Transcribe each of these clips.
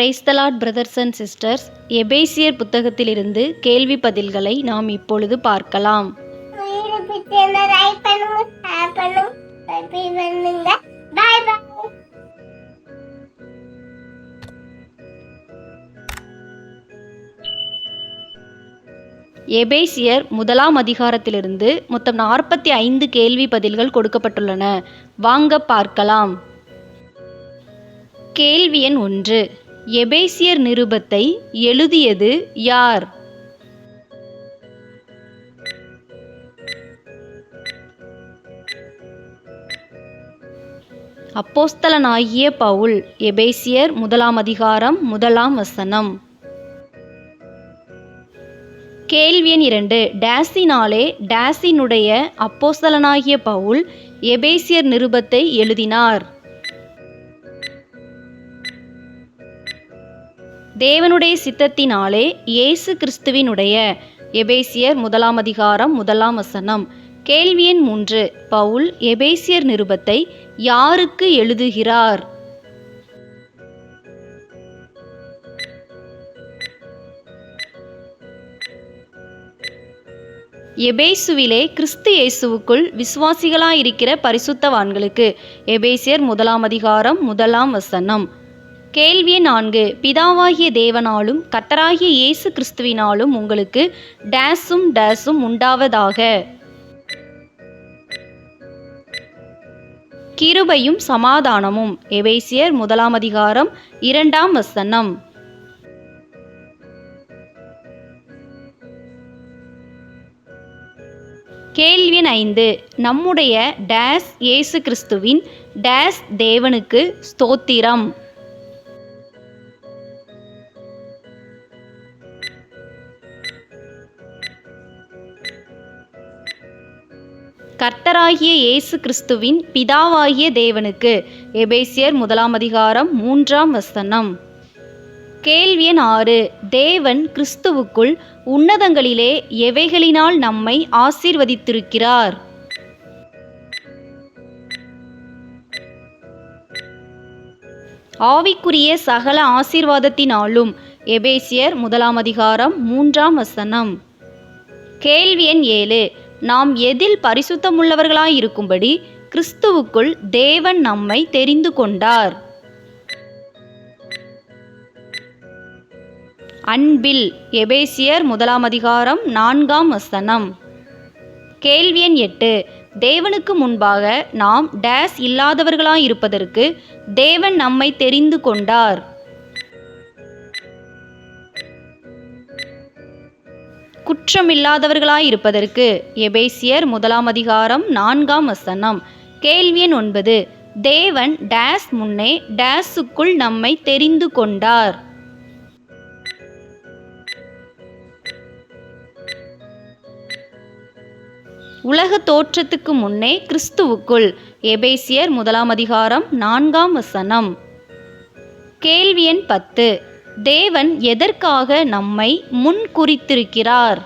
Praise the Lord brothers and sisters எபேசியர் புத்தகத்திலிருந்து கேள்வி பதில்களை நாம் இப்பொழுது பார்க்கலாம். எபேசியர் முதலாம் அதிகாரத்திலிருந்து மொத்தம் நாற்பத்தி ஐந்து கேள்வி பதில்கள் கொடுக்கப்பட்டுள்ளன. வாங்க பார்க்கலாம். கேள்வி எண் ஒன்று. எபேசியர் நிருபத்தை எழுதியது யார்? அப்போஸ்தலனாகிய பவுல் எபேசியர் முதலாம் அதிகாரம் முதலாம் வசனம். கேள்வி எண் இரண்டு. டேஸினாலே டேஸினுடைய அப்போஸ்தலனாகிய பவுல் எபேசியர் நிருபத்தை எழுதினார். தேவனுடைய சித்தத்தினாலே இயேசு கிறிஸ்துவினுடைய எபேசியர் முதலாம் அதிகாரம் முதலாம் வசனம். கேள்வி எண் மூன்று. பவுல் எபேசியர் நிருபத்தை யாருக்கு எழுதுகிறார்? எபேசுவிலே கிறிஸ்து இயேசுவுக்குள் விசுவாசிகளாயிருக்கிற பரிசுத்தவான்களுக்கு எபேசியர் முதலாம் அதிகாரம் முதலாம் வசனம். கேள்வி நான்கு. பிதாவாகிய தேவனாலும் கத்தராகிய இயேசு கிறிஸ்துவினாலும் உங்களுக்கு டேஸும் டேஸும் உண்டாவதாக. கிருபையும் சமாதானமும். எபேசியர் முதலாம் அதிகாரம் இரண்டாம் வசனம். கேள்வி ஐந்து. நம்முடைய டேஸ் இயேசு கிறிஸ்துவின் டேஸ் தேவனுக்கு ஸ்தோத்திரம். கர்த்தராகிய இயேசு கிறிஸ்துவின் பிதாவாகிய தேவனுக்கு. எபேசியர் முதலாம் அதிகாரம் மூன்றாம் வசனம். கேள்வி எண் ஆறு. தேவன் கிறிஸ்துவுக்குள் உன்னதங்களிலே எவைகளினால் நம்மை ஆசீர்வதித்திருக்கிறார்? ஆவிக்குரிய சகல ஆசீர்வாதத்தினாலும் எபேசியர் முதலாம் அதிகாரம் மூன்றாம் வசனம். கேள்வி எண் ஏழு. நாம் எதில் பரிசுத்தமுள்ளவர்களாயிருக்கும்படி கிறிஸ்துவுக்குள் தேவன் நம்மை தெரிந்து கொண்டார். அன்பில் எபேசியர் முதலாம் அதிகாரம் நான்காம் வசனம். கேள்வி எண் எட்டு. தேவனுக்கு முன்பாக நாம் டேஸ் இல்லாதவர்களாயிருப்பதற்கு தேவன் நம்மை தெரிந்து கொண்டார். குற்றமில்லாதவர்களாயிருப்பதற்கு எபேசியர் முதலாம் அதிகாரம் நான்காம் வசனம். கேள்வி எண் ஒன்பது. தேவன் டேஸ் முன்னே டேஸுக்குள் நம்மை தெரிந்து கொண்டார். உலக தோற்றத்துக்கு முன்னே கிறிஸ்துவுக்குள் எபேசியர் முதலாம் அதிகாரம் நான்காம் வசனம். கேள்வி எண் பத்து. தேவன் எதற்காக நம்மை முன் குறித்திருக்கிறார்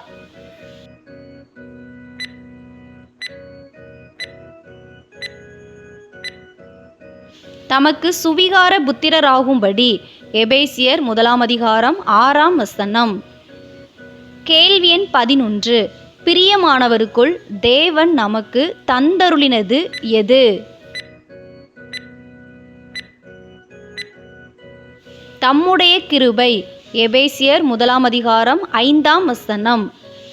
தமக்கு சுவிகார புத்திரராகும்படி எபேசியர் முதலாம் அதிகாரம் ஆறாம் வசனம். கேள்வி எண் பதினொன்று பிரியமானவருக்குள் தேவன் நமக்கு தந்தருளினது எது? தம்முடைய கிருபை எபேசியர் முதலாம் அதிகாரம் ஐந்தாம் வசனம்.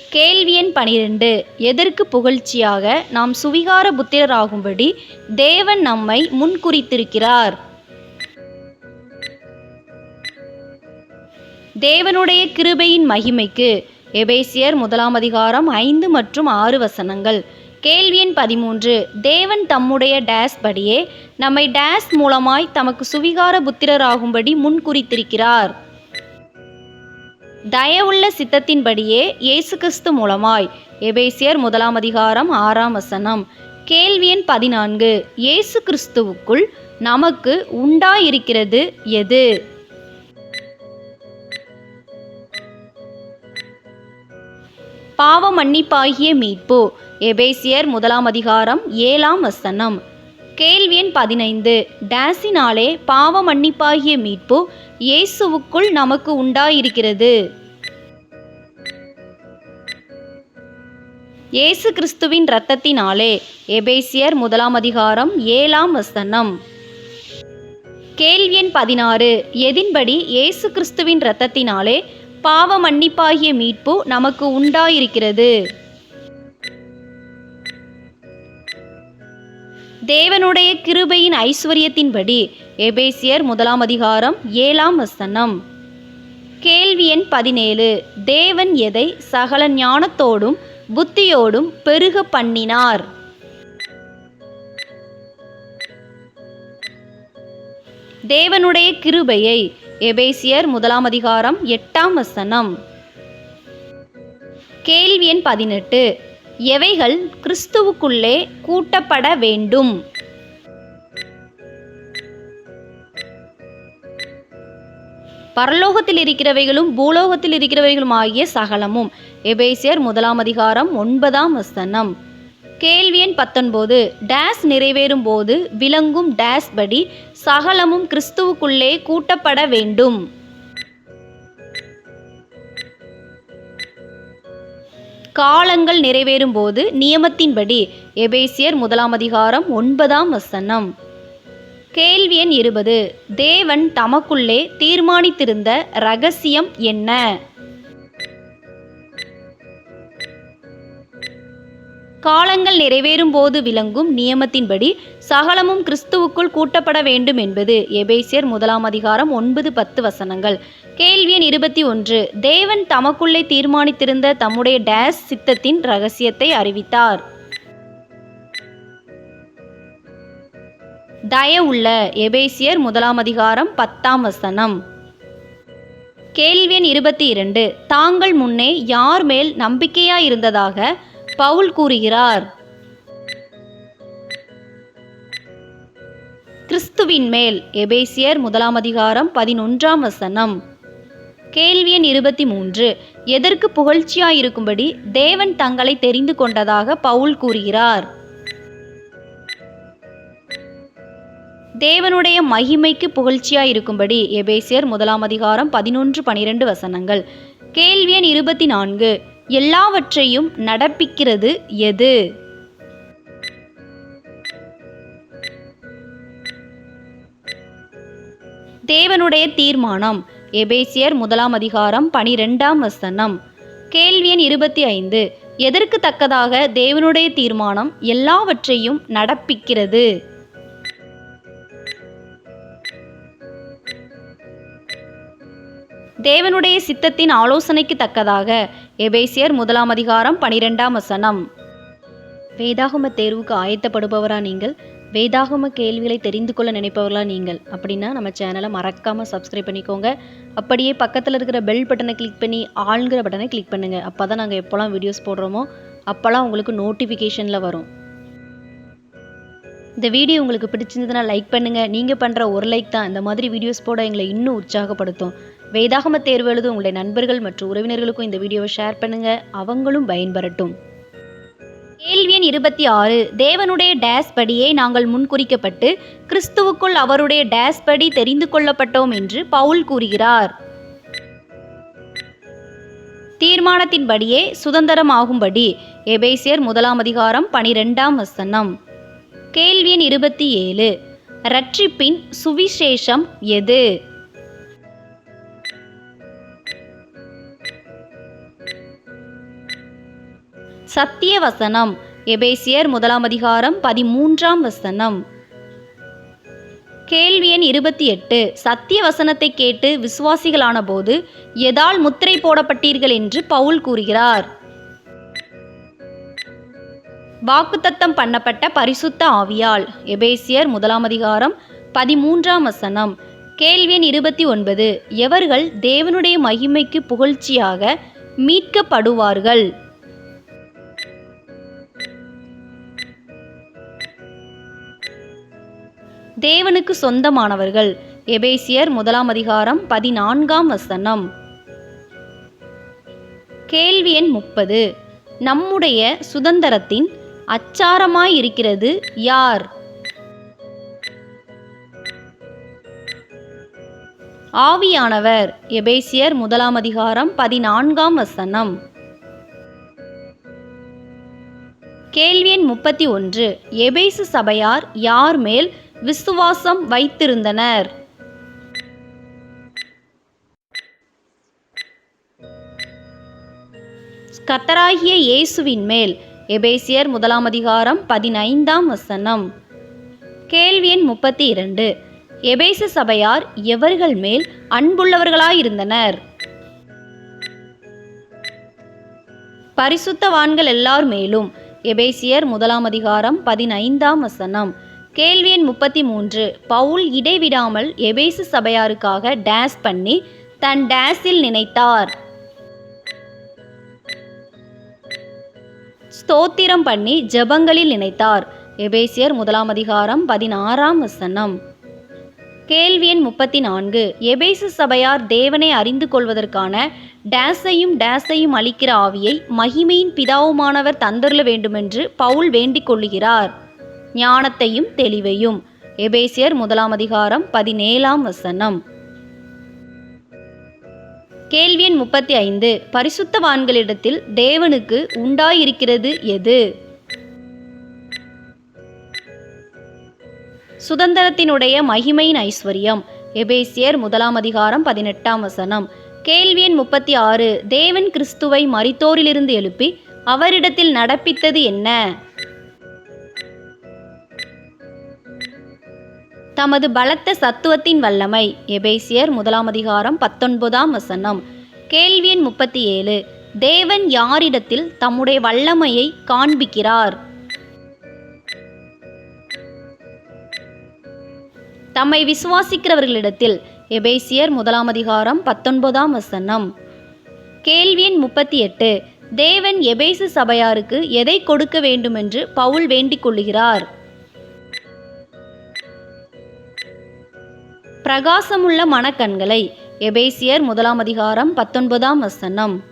கேள்வி எண் பனிரெண்டு எதற்கு புகழ்ச்சியாக நாம் சுவிகார புத்திரராகும்படி தேவன் நம்மை முன்குறித்திருக்கிறார் தேவனுடைய கிருபையின் மகிமைக்கு எபேசியர் முதலாம் அதிகாரம் ஐந்து மற்றும் ஆறு வசனங்கள். கேள்வி எண் பதிமூன்று. தேவன் தம்முடைய டேஸ் படியே நம்மை டேஸ் மூலமாய் தமக்கு சுவிகார புத்திரராகும்படி முன்குறித்திருக்கிறார் தயவுள்ள சித்தத்தின்படியே இயேசு கிறிஸ்து மூலமாய். எபேசியர் முதலாம் அதிகாரம் ஆறாம் வசனம். கேள்வி எண் பதினான்கு. இயேசு கிறிஸ்துவுக்குள் நமக்கு உண்டாயிருக்கிறது எது? பாவ மன்னிப்பாகிய மீட்பு. எபேசியர் முதலாம் அதிகாரம் ஏழாம் வசனம். கேள்வி எண் பதினைந்து. டேஸினாலே பாவ மன்னிப்பாகிய மீட்பு இயேசுவுக்குள் நமக்கு உண்டாயிருக்கிறது. இயேசு கிறிஸ்துவின் இரத்தத்தினாலே எபேசியர் முதலாம் அதிகாரம் ஏழாம் வசனம். கேள்வி எண் பதினாறு. எதின்படி இயேசு கிறிஸ்துவின் இரத்தத்தினாலே பாவ மன்னிப்பாகிய மீட்பு நமக்கு உண்டாயிருக்கிறது. தேவனுடைய கிருபையின் ஐஸ்வர்யத்தின்படி எபேசியர் முதலாம் அதிகாரம் ஏழாம் வசனம். கேள்வி எண் பதினேழு. தேவன் எதை சகல ஞானத்தோடும் புத்தியோடும் பெருக பண்ணினார்? தேவனுடைய கிருபையை எபேசியர் முதலாம் அதிகாரம் எட்டாம் வசனம். கேள்வி எண் பதினெட்டு. எவைகள் கிறிஸ்துவுக்குள்ளே கூட்டப்பட வேண்டும்? பரலோகத்தில் இருக்கிறவைகளும் பூலோகத்தில் இருக்கிறவைகளும் ஆகிய சகலமும். எபேசியர் முதலாம் அதிகாரம் ஒன்பதாம் வசனம். கேள்வி எண் பத்தொன்பது. டேஸ் நிறைவேறும் போது விளங்கும் டேஸ் படி சகலமும் கிறிஸ்துவுக்குள்ளே கூட்டப்பட வேண்டும். காலங்கள் நிறைவேறும் போது நியமத்தின்படி எபேசியர் முதலாம் அதிகாரம் ஒன்பதாம் வசனம். கேள்வி எண் இருபது. தேவன் தமக்குள்ளே தீர்மானித்திருந்த ரகசியம் என்ன? காலங்கள் நிறைவேறும் போது விளங்கும் நியமத்தின்படி சகலமும் கிறிஸ்துவுக்குள் கூட்டப்பட வேண்டும் என்பது எபேசியர் முதலாம் அதிகாரம் ஒன்பது பத்து வசனங்கள். கேள்வி எண் இருபத்தி ஒன்று. தேவன் தமக்குள்ளே தீர்மானித்திருந்த தம்முடைய டேஸ் சித்தத்தின் ரகசியத்தை அறிவித்தார். தயவுள்ள எபேசியர் முதலாம் அதிகாரம் பத்தாம் வசனம். கேள்வி எண் இருபத்தி இரண்டு. தாங்கள் முன்னே யார் மேல் நம்பிக்கையாயிருந்ததாக பவுல் கூறுகிறார். கிறிஸ்துவின் மேல் எபேசியர் முதலாம் அதிகாரம் பதினொன்றாம் வசனம். கேள்வி எண் இருபத்தி மூன்று எதற்கு புகழ்ச்சியாயிருக்கும்படி தேவன் தங்களை தெரிந்து கொண்டதாக பவுல் கூறுகிறார். தேவனுடைய மகிமைக்கு புகழ்ச்சியாயிருக்கும்படி எபேசியர் முதலாம் அதிகாரம் பதினொன்று பனிரெண்டு வசனங்கள். கேள்வி எண் இருபத்தி நான்கு எல்லாவற்றையும் நடப்பிக்கிறது எது? தேவனுடைய தீர்மானம். எபேசியர் முதலாம் அதிகாரம் பனிரெண்டாம் வசனம். கேள்வி எண் இருபத்தி ஐந்து எதற்கு தக்கதாக தேவனுடைய தீர்மானம் எல்லாவற்றையும் நடப்பிக்கிறது? தேவனுடைய சித்தத்தின் ஆலோசனைக்கு தக்கதாக. எபேசியர் முதலாம் அதிகாரம் பனிரெண்டாம் வசனம். வேதாகம தேர்வுக்கு ஆயத்தப்படுபவரா நீங்கள்? வேதாகம கேள்விகளை தெரிந்து கொள்ள நினைப்பவர்களா நீங்கள்? அப்படின்னா நம்ம சேனலை மறக்காமல் சப்ஸ்கிரைப் பண்ணிக்கோங்க. அப்படியே பக்கத்தில் இருக்கிற பெல் பட்டனை கிளிக் பண்ணி ஆளுங்கிற பட்டனை கிளிக் பண்ணுங்கள் அப்போ தான் நாங்கள் எப்போல்லாம் வீடியோஸ் போடுறோமோ அப்போல்லாம் உங்களுக்கு நோட்டிஃபிகேஷனில் வரும். இந்த வீடியோ உங்களுக்கு பிடிச்சிருந்ததுன்னா லைக் பண்ணுங்கள் நீங்கள் பண்ணுற ஒரு லைக் தான். இந்த மாதிரி வீடியோஸ் போட எங்களை இன்னும் உற்சாகப்படுத்தும். வேதாகம தேர்வு எழுத உங்களுடைய நண்பர்கள் மற்றும் உறவினர்களுக்கும் இந்த வீடியோவை ஷேர் பண்ணுங்கள் அவங்களும் பயன்பெறட்டும். கேள்வி எண் இருபத்தி ஆறு. தேவனுடைய டேஸ் படியே நாங்கள் முன்குறிக்கப்பட்டு கிறிஸ்துவுக்குள் அவருடைய டேஸ் படி தெரிந்து கொள்ளப்பட்டோம் என்று பவுல் கூறுகிறார். தீர்மானத்தின்படியே சுதந்திரமாகும்படி எபேசியர் முதலாம் அதிகாரம் பனிரெண்டாம் வசனம். கேள்வி எண் இருபத்தி ஏழு. ரட்சிப்பின் சுவிசேஷம் எது? சத்திய வசனம் எபேசியர் முதலாம் அதிகாரம் பதிமூன்றாம் வசனம். கேள்வி எண் இருபத்தி எட்டு. சத்திய வசனத்தை கேட்டு விசுவாசிகளான போது எதால் முத்திரை போடப்பட்டீர்கள் என்று பவுல் கூறுகிறார். வாக்குத்தத்தம் பண்ணப்பட்ட பரிசுத்த ஆவியால். எபேசியர் முதலாம் அதிகாரம் பதிமூன்றாம் வசனம். கேள்வி எண் இருபத்தி ஒன்பது. எவர்கள் தேவனுடைய மகிமைக்கு புகழ்ச்சியாக மீட்கப்படுவார்கள்? தேவனுக்கு சொந்தமானவர்கள். எபேசியர் முதலாம் அதிகாரம் பதினான்காம் வசனம். கேள்வி எண் முப்பது. நம்முடைய சுதந்திரத்தின் அச்சாரமாயிருக்கிறது யார்? ஆவியானவர். எபேசியர் முதலாம் அதிகாரம் பதினான்காம் வசனம். கேள்வி எண் முப்பத்தி ஒன்று. எபேசு சபையார் யார் மேல் விசுவாசம் வைத்திருந்தனர். கத்தராகிய இயேசுவின் மேல் எபேசியர் முதலாம் அதிகாரம் பதினைந்தாம் வசனம். கேள்வி எண் முப்பத்தி இரண்டு எபேசு சபையார் எவர்கள் மேல் அன்புள்ளவர்களாயிருந்தனர்? பரிசுத்தவான்கள் எல்லார் மேலும் எபேசியர் முதலாம் அதிகாரம் பதினைந்தாம் வசனம். கேள்வி எண் முப்பத்தி மூன்று. பவுல் இடைவிடாமல் எபேசு சபையாருக்காக டேஸ் பண்ணி தன் டேஸில் நினைத்தார். ஸ்தோத்திரம் பண்ணி ஜெபங்களில் நினைத்தார். எபேசியர் முதலாம் அதிகாரம் பதினாறாம் வசனம். கேள்வி எண் முப்பத்தி நான்கு. எபேசு சபையார் தேவனை அறிந்து கொள்வதற்கான டேஸையும் டேஸையும் அளிக்கிற ஆவியை மகிமையின் பிதாவுமானவர் தந்தருள வேண்டுமென்று பவுல் வேண்டிக் கொள்ளுகிறார். ஞானத்தையும் தெளிவையும். எபேசியர் முதலாம் அதிகாரம் பதினேழாம் வசனம். கேள்வி எண் முப்பத்தி ஐந்து பரிசுத்தவான்களிடத்தில் தேவனுக்கு உண்டாயிருக்கிறது எது? சுதந்திரத்தினுடைய மகிமையின் ஐஸ்வர்யம். எபேசியர் முதலாம் அதிகாரம் பதினெட்டாம் வசனம். கேள்வி எண் முப்பத்தி ஆறு தேவன் கிறிஸ்துவை மரித்தோரிலிருந்து எழுப்பி அவரிடத்தில் நடப்பித்தது என்ன? தமது பலத்த சத்துவத்தின் வல்லமை. எபேசியர் முதலாம் அதிகாரம் பத்தொன்பதாம் வசனம். கேள்வி எண் முப்பத்தி ஏழு தேவன் யாரிடத்தில் தம்முடைய வல்லமையை காண்பிக்கிறார்? தம்மை விசுவாசிக்கிறவர்களிடத்தில் எபேசியர் முதலாம் அதிகாரம் பத்தொன்பதாம் வசனம். கேள்வி எண் முப்பத்தி எட்டு தேவன் எபேசு சபையாருக்கு எதை கொடுக்க வேண்டுமென்று பவுல் வேண்டிக் கொள்ளுகிறார்? பிரகாசமுள்ள மனக்கண்களை. எபேசியர் முதலாம் அதிகாரம் பத்தொன்பதாம் வசனம்.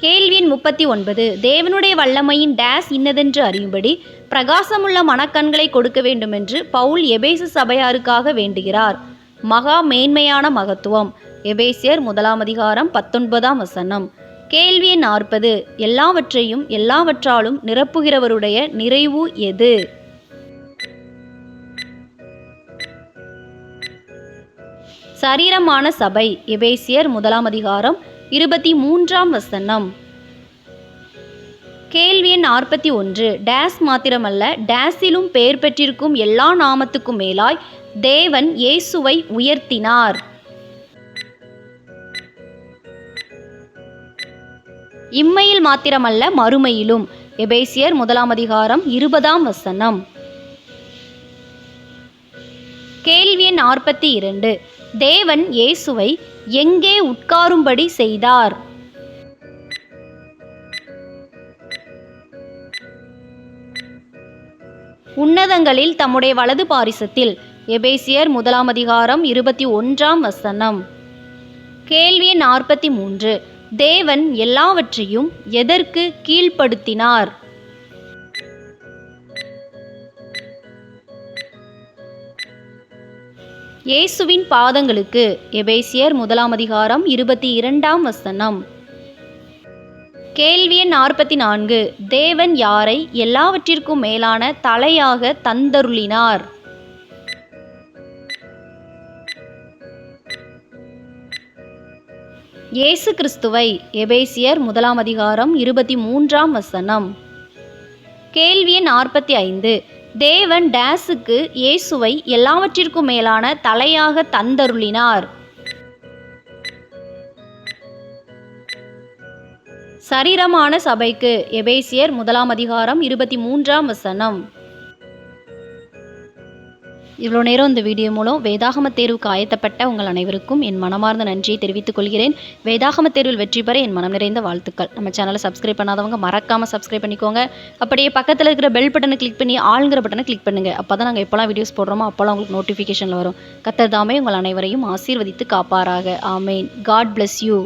கேள்வியின் முப்பத்தி ஒன்பது. தேவனுடைய வல்லமையின் டேஸ் இன்னதென்று அறியும்படி பிரகாசமுள்ள மனக்கண்களை கொடுக்க வேண்டுமென்று பவுல் எபேசு சபையாருக்காக வேண்டுகிறார். மகா மேன்மையான மகத்துவம். எபேசியர் முதலாம் அதிகாரம் பத்தொன்பதாம் வசனம். கேள்வி நாற்பது. எல்லாவற்றையும் எல்லாவற்றாலும் நிரப்புகிறவருடைய நிறைவு எது? சரீரமான சபை எபேசியர் முதலாம் அதிகாரம் இருபத்தி மூன்றாம் வசனம். கேள்வி எண் நாற்பத்தி ஒன்று. டேஸ் மாத்திரமல்ல டேஸிலும் பெயர் பெற்றிருக்கும் எல்லா நாமத்துக்கும் மேலாய் தேவன் இயேசுவை உயர்த்தினார். இம்மையில் மாத்திரமல்ல மறுமையிலும். எபேசியர் முதலாம் அதிகாரம் இருபதாம் வசனம். கேள்வி எண் நாற்பத்தி இரண்டு. தேவன் இயேசுவை எங்கே உட்காரும்படி செய்தார்? உன்னதங்களில் தம்முடைய வலது பாரிசத்தில் எபேசியர் முதலாம் அதிகாரம் இருபத்தி ஒன்றாம் வசனம். கேள்வி நாற்பத்தி மூன்று தேவன் எல்லாவற்றையும் எதற்கு கீழ்ப்படுத்தினார்? இயேசுவின் பாதங்களுக்கு எபேசியர் முதலாம் அதிகாரம் இருபத்தி இரண்டாம் வசனம். கேள்வி எண் நாற்பத்தி நான்கு. தேவன் யாரை எல்லாவற்றிற்கும் மேலான தலையாக தந்தருளினார்? இயேசு கிறிஸ்துவை எபேசியர் முதலாம் அதிகாரம் இருபத்தி மூன்றாம் வசனம். கேள்வி எண் நாற்பத்தி ஐந்து. தேவன் டேஸுக்கு இயேசுவை எல்லாவற்றிற்கும் மேலான தலையாக தந்தருளினார். சரீரமான சபைக்கு எபேசியர் முதலாம் அதிகாரம் இருபத்தி மூன்றாம் வசனம். இவ்வளோ நேரம் இந்த வீடியோ மூலம் வேதாகம தேர்வுக்கு ஆயத்தப்பட்ட உங்கள் அனைவருக்கும் என் மனமார்ந்த நன்றியை தெரிவித்துக் கொள்கிறேன். வேதாகம தேர்வில் வெற்றி பெற என் மனம் நிறைந்த வாழ்த்துக்கள். நம்ம சேனலை சப்ஸ்கிரைப் பண்ணாதவங்க மறக்காமல் சப்ஸ்கிரைப் பண்ணிக்கோங்க. அப்படியே பக்கத்தில் இருக்கிற பெல் பட்டனை கிளிக் பண்ணி ஆளுங்கிற பட்டனை கிளிக் பண்ணுங்கள் அப்போ தான் நாங்கள் எப்போல்லாம் வீடியோஸ் போடுறோமோ அப்போல்லாம் உங்களுக்கு நோட்டிஃபிகேஷன் வரும். கத்தர் தாமே உங்கள் அனைவரையும் ஆசீர்வதித்து காப்பாராக. ஆமேன். God bless you